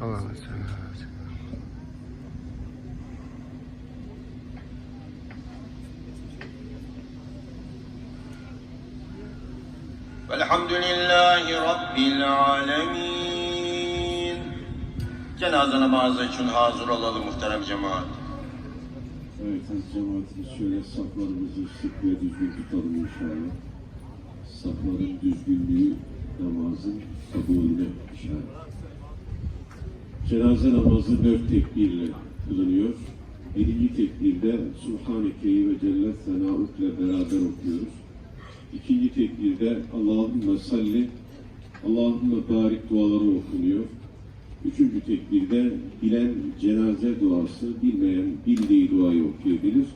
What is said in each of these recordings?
Allah Allah. Velhamdülillahi Rabbil alemin. Cenaze namazı için hazır olalım muhterem cemaat. Evet, cemaatimiz şöyle saflarımızı sık ve düzgün tutalım inşallah. Safların düzgünlüğü namazın kabulüne işaret. Cenaze namazı dört tekbirle kılınıyor. Birinci tekbirde Subhaneke'yi ve Celle Senauk'le beraber okuyoruz. İkinci tekbirde Allahümme salli, Allahümme barik duaları okunuyor. Üçüncü tekbirde bilen cenaze duası, bilmeyen bildiği duayı okuyabilir.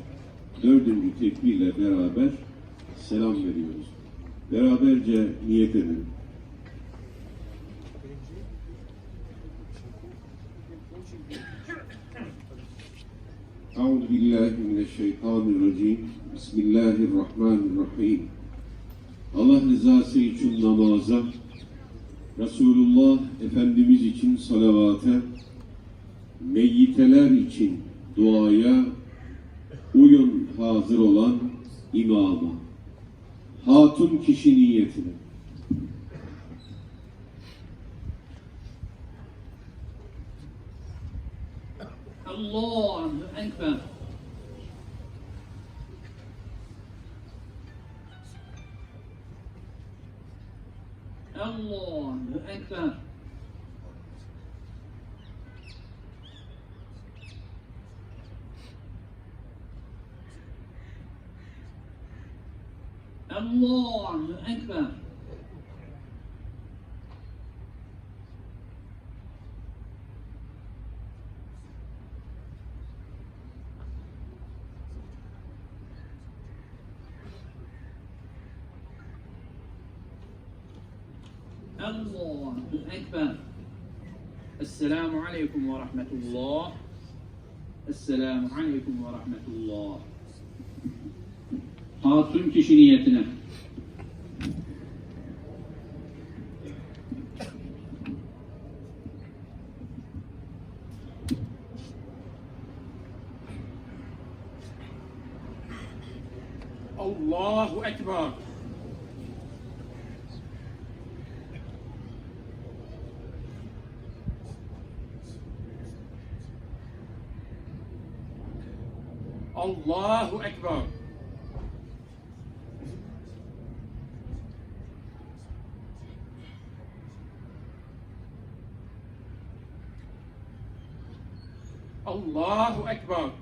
Dördüncü tekbirle beraber selam veriyoruz. Beraberce niyet edelim. Euzu billahi mineşşeytanirracim. Bismillahirrahmanirrahim. Allah rızası için namaza, Resulullah Efendimiz için salavata, meyyiteler için duaya, uyun hazır olan imama, hatun kişi niyetine. long increment. long And long increment. السلام عليكم ورحمة الله. السلام عليكم ورحمة الله. Hatun niyetine. الله أكبر. الله أكبر. الله أكبر.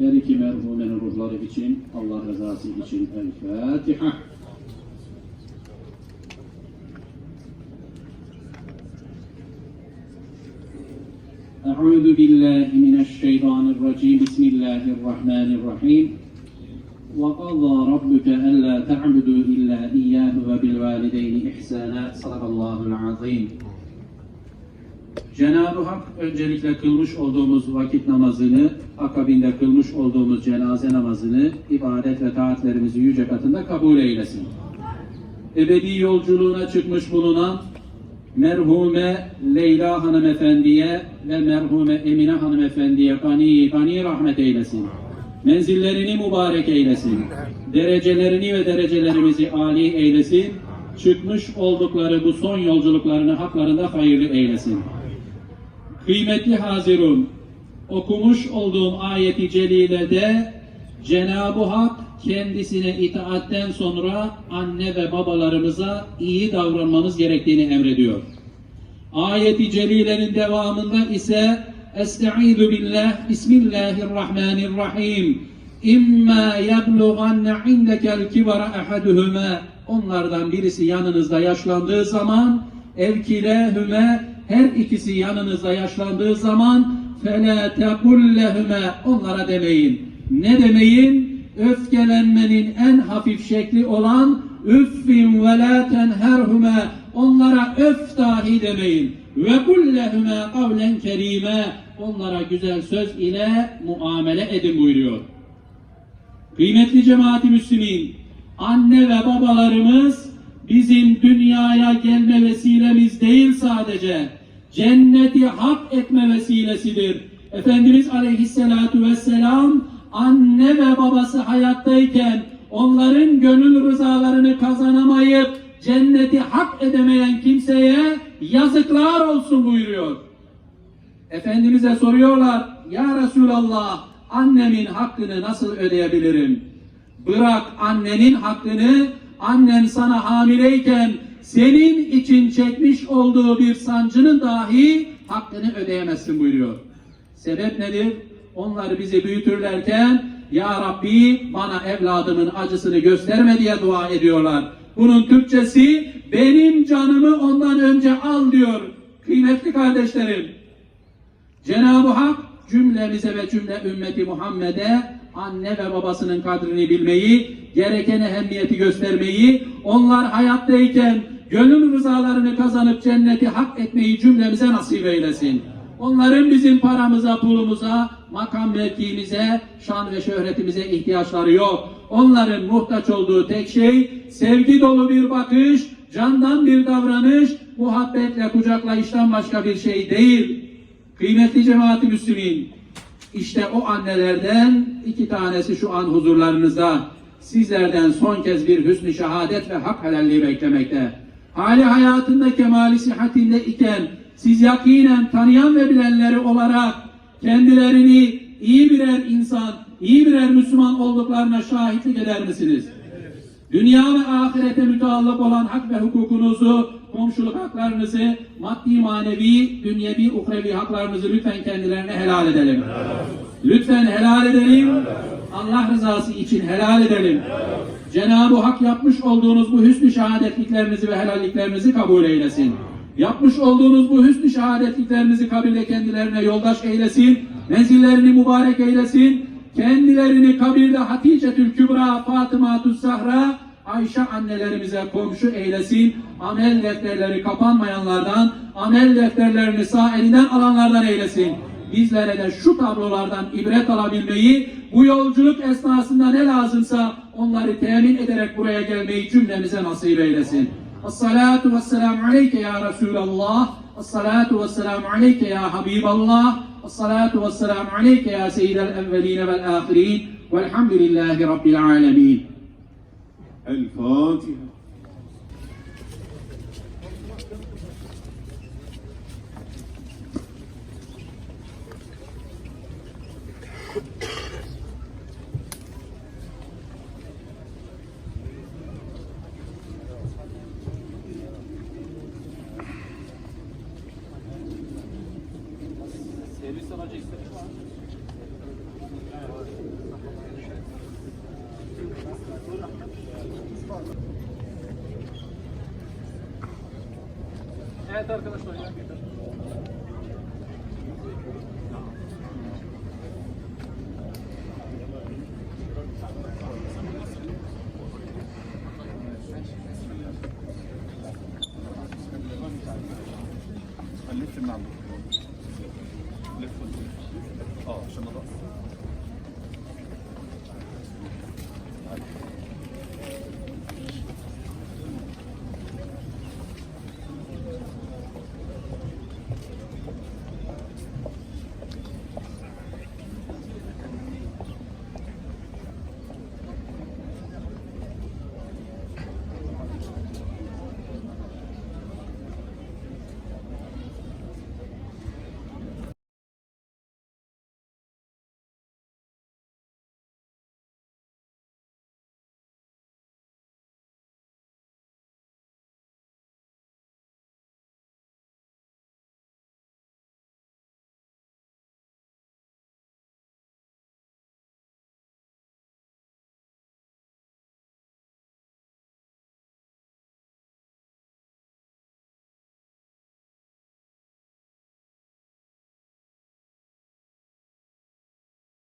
Her iki merhumenin ruhları için, Allah rızası için El Fatiha. أعوذ بالله من الشيطان الرجيم بسم الله الرحمن الرحيم وقضى ربك ألا تعبدوا إلا إياه وبالوالدين إحسانا صدق الله العظيم Cenab-ı Hak öncelikle kılmış olduğumuz vakit namazını, akabinde kılmış olduğumuz cenaze namazını, ibadet ve taatlerimizi yüce katında kabul eylesin. Ebedi yolculuğuna çıkmış bulunan merhume Leyla hanımefendiye ve merhume Emine hanımefendiye gani gani rahmet eylesin. Menzillerini mübarek eylesin. Derecelerini ve derecelerimizi âli eylesin. Çıkmış oldukları bu son yolculuklarını haklarında hayırlı eylesin. Kıymetli Hazirun, okumuş olduğum ayeti celilede Cenab-ı Hak kendisine itaatten sonra anne ve babalarımıza iyi davranmamız gerektiğini emrediyor. Ayeti celilenin devamında ise Estaizu billah Bismillahirrahmanirrahim İmma yablughanne indekel kibara ahaduhuma Onlardan birisi yanınızda yaşlandığı zaman evkilehüme her ikisi yanınızda yaşlandığı zaman fela tekullehüme onlara demeyin. Ne demeyin? Öfkelenmenin en hafif şekli olan üffin ve la tenherhüme onlara öf dahi demeyin. Ve kullehüme kavlen kerime onlara güzel söz ile muamele edin buyuruyor. Kıymetli cemaati Müslümin, anne ve babalarımız bizim dünyaya gelme vesilemiz değil sadece, cenneti hak etme vesilesidir. Efendimiz Aleyhisselatu Vesselam anne ve babası hayattayken onların gönül rızalarını kazanamayıp cenneti hak edemeyen kimseye yazıklar olsun buyuruyor. Efendimiz'e soruyorlar, Ya Resulallah, annemin hakkını nasıl ödeyebilirim? Bırak annenin hakkını, annen sana hamileyken senin için çekmiş olduğu bir sancının dahi hakkını ödeyemezsin buyuruyor. Sebep nedir? Onlar bizi büyütürlerken Ya Rabbi bana evladımın acısını gösterme diye dua ediyorlar. Bunun Türkçesi benim canımı ondan önce al diyor. Kıymetli kardeşlerim, Cenab-ı Hak cümlemize ve cümle ümmeti Muhammed'e anne ve babasının kadrini bilmeyi, gereken ehemmiyeti göstermeyi, onlar hayattayken gönül rızalarını kazanıp cenneti hak etmeyi cümlemize nasip eylesin. Onların bizim paramıza, pulumuza, makam mevkiimize, şan ve şöhretimize ihtiyaçları yok. Onların muhtaç olduğu tek şey sevgi dolu bir bakış, candan bir davranış, muhabbetle kucaklayıştan başka bir şey değil. Kıymetli cemaati Müslümin, işte o annelerden iki tanesi şu an huzurlarınızda. Sizlerden son kez bir hüsnü şehadet ve hak helalliği beklemekte. Hali hayatında kemali sıhhatinde iken siz yakinen tanıyan ve bilenleri olarak kendilerini iyi birer insan, iyi birer Müslüman olduklarına şahitlik eder misiniz? Dünya ve ahirete müteallık olan hak ve hukukunuzu, komşuluk haklarınızı, maddi manevi, dünyevi, uhrevi haklarınızı lütfen kendilerine helal edelim. Lütfen helal edelim. Allah rızası için helal edelim. Cenab-ı Hak yapmış olduğunuz bu hüsnü şehadetliklerinizi ve helalliklerinizi kabul eylesin. Yapmış olduğunuz bu hüsnü şehadetliklerinizi kabirde kendilerine yoldaş eylesin. Menzillerini mübarek eylesin. Kendilerini kabirde Hatice-tül Kübra, Fatıma-tül Zahra, Ayşe annelerimize komşu eylesin. Amel defterleri kapanmayanlardan, amel defterlerini sağ elinden alanlardan eylesin. Bizlere de şu tablolardan ibret alabilmeyi, bu yolculuk esnasında ne lazımsa onları temin ederek buraya gelmeyi cümlemize nasip eylesin. Esselatu vesselamu aleyke ya Resulallah. Esselatu vesselamu aleyke ya Habiballah. Esselatu vesselamu aleyke ya Seyyidel evveline vel ahirin. Velhamdülillahi Rabbil alemin. El Fatiha. Evet arkadaşlar.